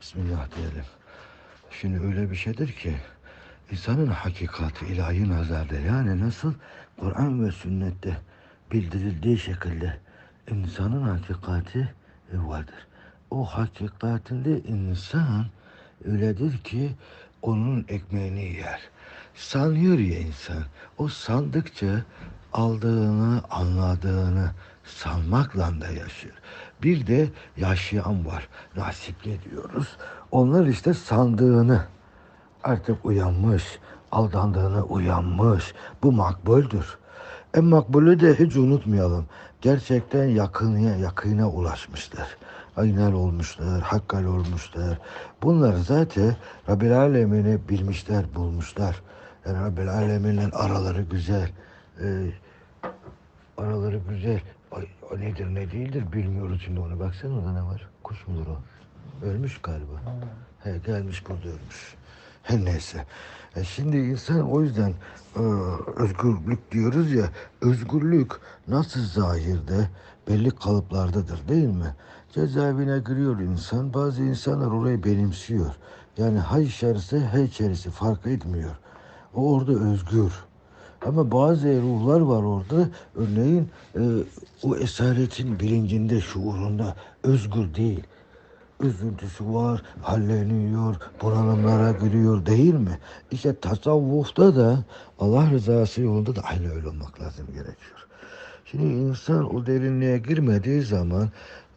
Bismillah diyelim. Şimdi öyle bir şeydir ki insanın hakikati ilahi nazarda yani nasıl Kur'an ve sünnette bildirildiği şekilde insanın hakikati vardır. O hakikatinde insan öyledir ki onun ekmeğini yer. Sanıyor ya insan. O sandıkça aldığını, anladığını sanmakla da yaşıyor. Bir de yaşayan var. Nasipli diyoruz. Onlar işte sandığını artık uyanmış, aldandığını uyanmış. Bu makbuldür. En makbulü de hiç unutmayalım. Gerçekten yakınıya, yakına ulaşmışlar. Aynel olmuşlar, hakkal olmuşlar. Bunlar zaten Rabbil Alemin'i bilmişler, bulmuşlar. Yani Rabbil Alemin'le araları güzel. Ee, araları güzel. Ay, o nedir ne değildir bilmiyoruz şimdi onu. Baksana orada ne var? Kuş mudur o? Ölmüş galiba. He, gelmiş burada ölmüş. Her neyse. E şimdi insan o yüzden e, özgürlük diyoruz ya. Özgürlük nasıl zahirde belli kalıplardadır değil mi? Cezaevine giriyor insan. Bazı insanlar orayı benimsiyor. Yani hay içerisi hay içerisi fark etmiyor. O orada özgür. Ama bazı ruhlar var orada. Örneğin e, o esaretin bilincinde, şuurunda özgür değil. Üzüntüsü var, halleniyor, bunalımlara giriyor değil mi? İşte tasavvufta da Allah rızası yolunda da aynı öyle olmak lazım gerekiyor. Şimdi insan o derinliğe girmediği zaman,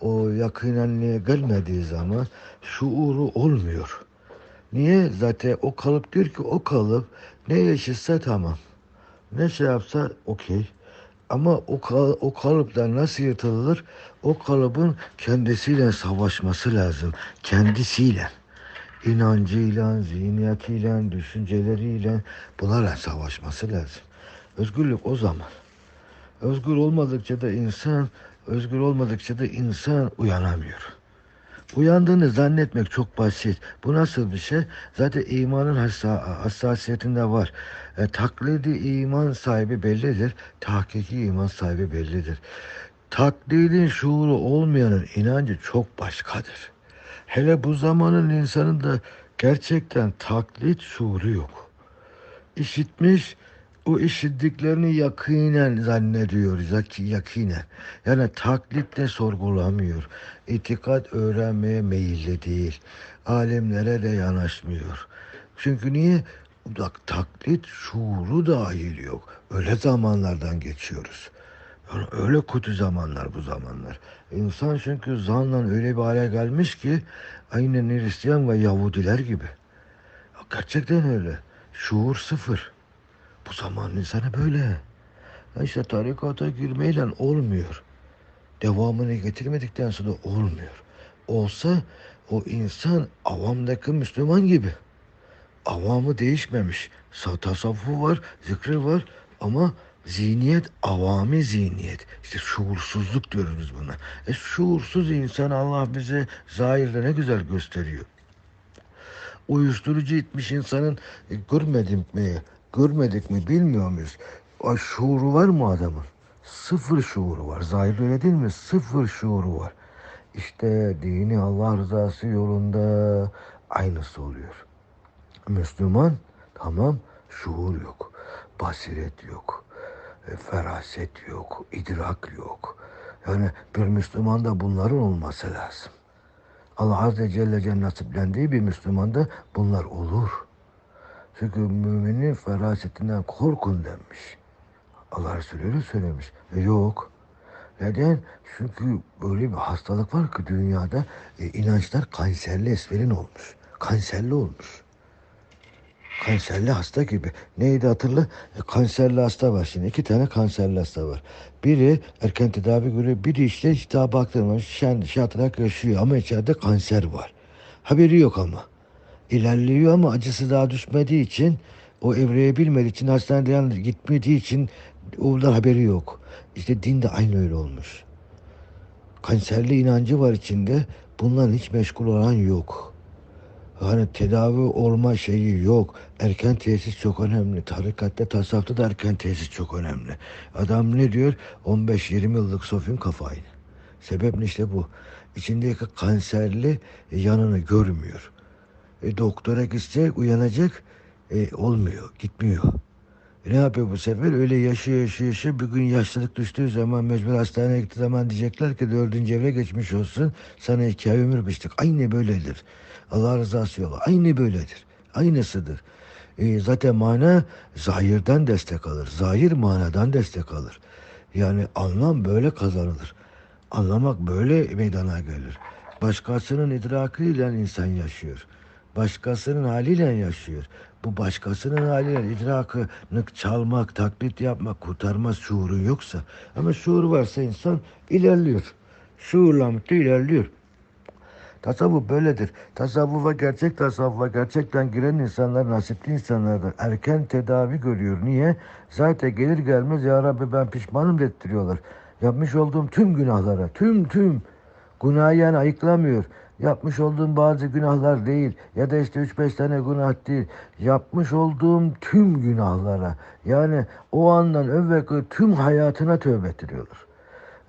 o yakınenliğe gelmediği zaman şuuru olmuyor. Niye? Zaten o kalıp diyor ki o kalıp ne yaşasa tamam. Ne şey yapsa okey. Ama o, kal- o kalıptan nasıl yırtılır? O kalıbın kendisiyle savaşması lazım. Kendisiyle. İnancıyla, zihniyetiyle, düşünceleriyle bunlarla savaşması lazım. Özgürlük o zaman. Özgür olmadıkça da insan, özgür olmadıkça da insan uyanamıyor. Uyandığını zannetmek çok basit. Bu nasıl bir şey? Zaten imanın hassa, hassasiyetinde var. E, taklidi iman sahibi bellidir. Tahkiki iman sahibi bellidir. Taklidin şuuru olmayanın inancı çok başkadır. Hele bu zamanın insanında gerçekten taklit şuuru yok. İşitmiş, o işittiklerini yakinen zannediyor, yakinen. Yani taklitle sorgulamıyor. İtikat öğrenmeye meyilli değil. Alimlere de yanaşmıyor. Çünkü niye? Bak taklit şuuru dahil yok. Öyle zamanlardan geçiyoruz. Yani öyle kötü zamanlar bu zamanlar. İnsan çünkü zanla öyle bir hale gelmiş ki aynen Hristiyan ve Yahudiler gibi. Gerçekten öyle. Şuur sıfır. Bu zaman insanı böyle. İşte tarikata girmeyle olmuyor. Devamını getirmedikten sonra olmuyor. Olsa o insan avamdaki Müslüman gibi. Avamı değişmemiş. Sa- Tasavvufu var, zikri var ama zihniyet avami zihniyet. İşte şuursuzluk diyoruz buna. E şuursuz insan Allah bize zahirde ne güzel gösteriyor. Uyuşturucu itmiş insanın e, görmedik mi, görmedik mi bilmiyor muyuz? O şuuru var mı adamın? Sıfır şuuru var. Zahir öyle değil mi? Sıfır şuuru var. İşte dini Allah rızası yolunda aynısı oluyor. Müslüman tamam şuur yok. Basiret yok. e, Feraset yok. idrak yok. Yani bir Müslümanda bunların olması lazım. Allah Azze Celle Celle nasiplendiği bir Müslümanda bunlar olur. Çünkü müminin ferasetinden korkun denmiş. Allah Resulü öyle söylemiş. E yok. Neden? Çünkü böyle bir hastalık var ki dünyada e, inançlar kanserli esverin olmuş. Kanserli olmuş. Kanserli hasta gibi. Neydi hatırla? E, kanserli hasta var şimdi. İki tane kanserli hasta var. Biri erken tedavi görüyor. Biri işte daha baktırmamış. Şen, şatırak yaşıyor ama içeride kanser var. Haberi yok ama. İlerliyor ama acısı daha düşmediği için o evreye bilmediği için hastaneden gitmediği için ondan haberi yok. İşte din de aynı öyle olmuş. Kanserli inancı var içinde. Bundan hiç meşgul olan yok. Hani tedavi olma şeyi yok. Erken tesis çok önemli. Tarikatta, tasavvufta da erken tesis çok önemli. Adam ne diyor? 15-20 yıllık sofim kafayı. Sebep ne işte bu. içindeki kanserli yanını görmüyor. E, doktora gitse uyanacak e, olmuyor, gitmiyor. Ne yapıyor bu sefer? Öyle yaşıyor yaşıyor yaşıyor. Bir gün yaşlılık düştüğü zaman mecbur hastaneye gittiği zaman diyecekler ki dördüncü evre geçmiş olsun. Sana iki ay ömür biçtik. Aynı böyledir. Allah rızası yolu. Aynı böyledir. Aynısıdır. E, zaten mana zahirden destek alır. Zahir manadan destek alır. Yani anlam böyle kazanılır. Anlamak böyle meydana gelir. Başkasının idrakıyla insan yaşıyor. Başkasının haliyle yaşıyor. Bu başkasının haliyle idrakını çalmak, taklit yapmak, kurtarmaz şuurun yoksa. Ama şuur varsa insan ilerliyor. Şuurla mutlu ilerliyor. Tasavvuf böyledir. Tasavvufa gerçek tasavvufa gerçekten giren insanlar nasipli insanlardır. Erken tedavi görüyor. Niye? Zaten gelir gelmez ya Rabbi ben pişmanım dettiriyorlar. Yapmış olduğum tüm günahlara, tüm tüm günah yani ayıklamıyor. Yapmış olduğum bazı günahlar değil ya da işte 3-5 tane günah değil. Yapmış olduğum tüm günahlara yani o andan evvelki tüm hayatına tövbe ettiriyorlar.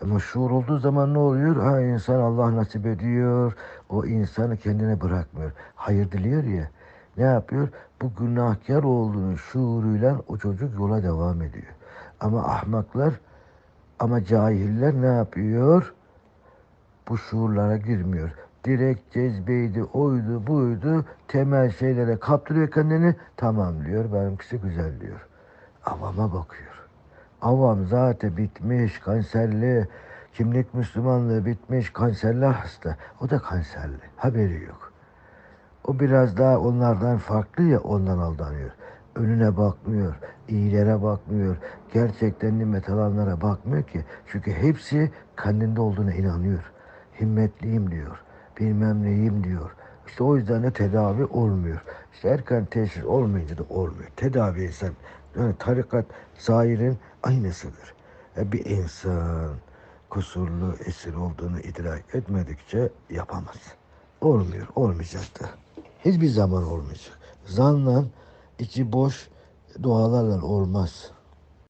Ama şuur olduğu zaman ne oluyor? Ha insan Allah nasip ediyor. O insanı kendine bırakmıyor. Hayır diliyor ya. Ne yapıyor? Bu günahkar olduğunu şuuruyla o çocuk yola devam ediyor. Ama ahmaklar ama cahiller ne yapıyor? Bu şuurlara girmiyor. Direkt cezbeydi, oydu, buydu. Temel şeylere kaptırıyor kendini. Tamam diyor. Benimkisi güzel diyor. Avama bakıyor. Avam zaten bitmiş, kanserli. Kimlik Müslümanlığı bitmiş, kanserli hasta. O da kanserli. Haberi yok. O biraz daha onlardan farklı ya ondan aldanıyor. Önüne bakmıyor, iyilere bakmıyor, gerçekten nimet alanlara bakmıyor ki. Çünkü hepsi kendinde olduğuna inanıyor. Himmetliyim diyor, bilmem neyim diyor. İşte o yüzden de tedavi olmuyor. İşte erken teşhis olmayınca da olmuyor. Tedavi ise yani tarikat zahirin aynısıdır. E bir insan kusurlu esir olduğunu idrak etmedikçe yapamaz. Olmuyor, olmayacak da. Hiçbir zaman olmayacak. Zanla içi boş dualarla olmaz.